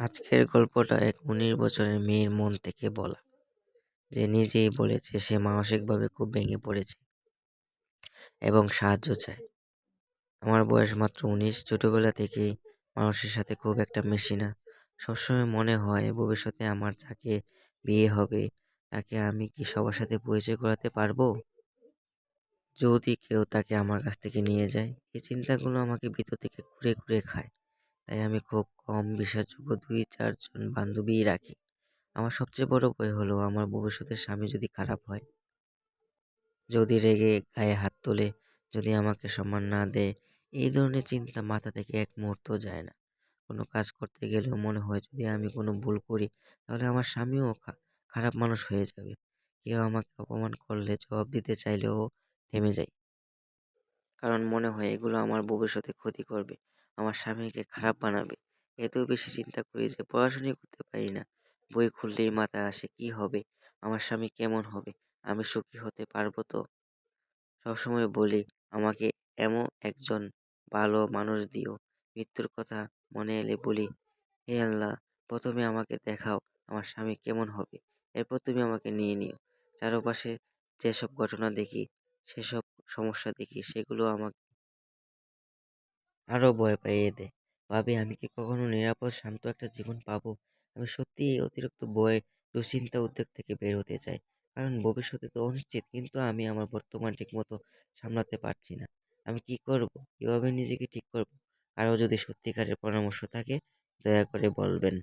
আজকের গল্পটা এক উনিশ বছরের মেয়ের মন থেকে বলা, যে নিজেই বলেছে সে মানসিকভাবে খুব ভেঙে পড়েছে এবং সাহায্য চায়। আমার বয়স মাত্র উনিশ, ছোটোবেলা থেকেই মানুষের সাথে খুব একটা মেশি না। সবসময় মনে হয় ভবিষ্যতে আমার যাকে বিয়ে হবে, তাকে আমি কি সবার সাথে পরিচয় করাতে পারব? যদি কেউ তাকে আমার কাছ থেকে নিয়ে যায়, এই চিন্তাগুলো আমাকে ভিতর থেকে কুড়ে কুড়ে খায়। তাই আমি খুব কম বিশ্বাসযোগ্য দুই চারজন বান্ধবীই রাখি। আমার সবচেয়ে বড় ভয় হলো আমার ভবিষ্যতের স্বামী যদি খারাপ হয়। যদি রেগে গায়ে হাত তোলে, যদি আমাকে সম্মান না দেয়, এই ধরনের চিন্তা মাথা থেকে এক মুহূর্ত যায় না। কোনো কাজ করতে গেলেও মনে হয় যদি আমি কোনো ভুল করি, তাহলে আমার স্বামীও খারাপ মানুষ হয়ে যাবে। কেউ আমাকে অপমান করলে জবাব দিতে চাইলেও থেমে যাই কারণ মনে হয় এগুলো আমার ভবিষ্যতে ক্ষতি করবে। আমার স্বামীকে খারাপ বানাবে। এত বেশি চিন্তা করি যে পড়াশোনাই করতে পারি না। বই খুললেই মাথায় আসে কি হবে? আমার স্বামী কেমন হবে? আমি সুখী হতে পারব তো? সবসময় বলি, আমাকে এমন একজন ভালো মানুষ দিও। মৃত্যুর কথা মনে এলে বলি, হে আল্লাহ, প্রথমে আমাকে দেখাও আমার স্বামী কেমন হবে। এরপর তুমি আমাকে নিয়ে নিও। চারপাশে যেসব ঘটনা দেখি, সেসব সমস্যা দেখি, সেগুলো আমাকে আরও ভয় পাইয়ে দেয়। ভাবি, আমি কি কখনো নিরাপদ, শান্ত একটা জীবন পাবো? আমি সত্যি এই অতিরিক্ত ভয়, দুশ্চিন্তা উদ্বেগ থেকে বের হতে চাই। কারণ ভবিষ্যতে তো অনিশ্চিত, কিন্তু আমি আমার বর্তমান ঠিকমতো সামলাতে পারছি না। আমি কি করব? কীভাবে নিজেকে ঠিক করব? আরও যদি সত্যিকারের পরামর্শ থাকে, দয়া করে বলবেন।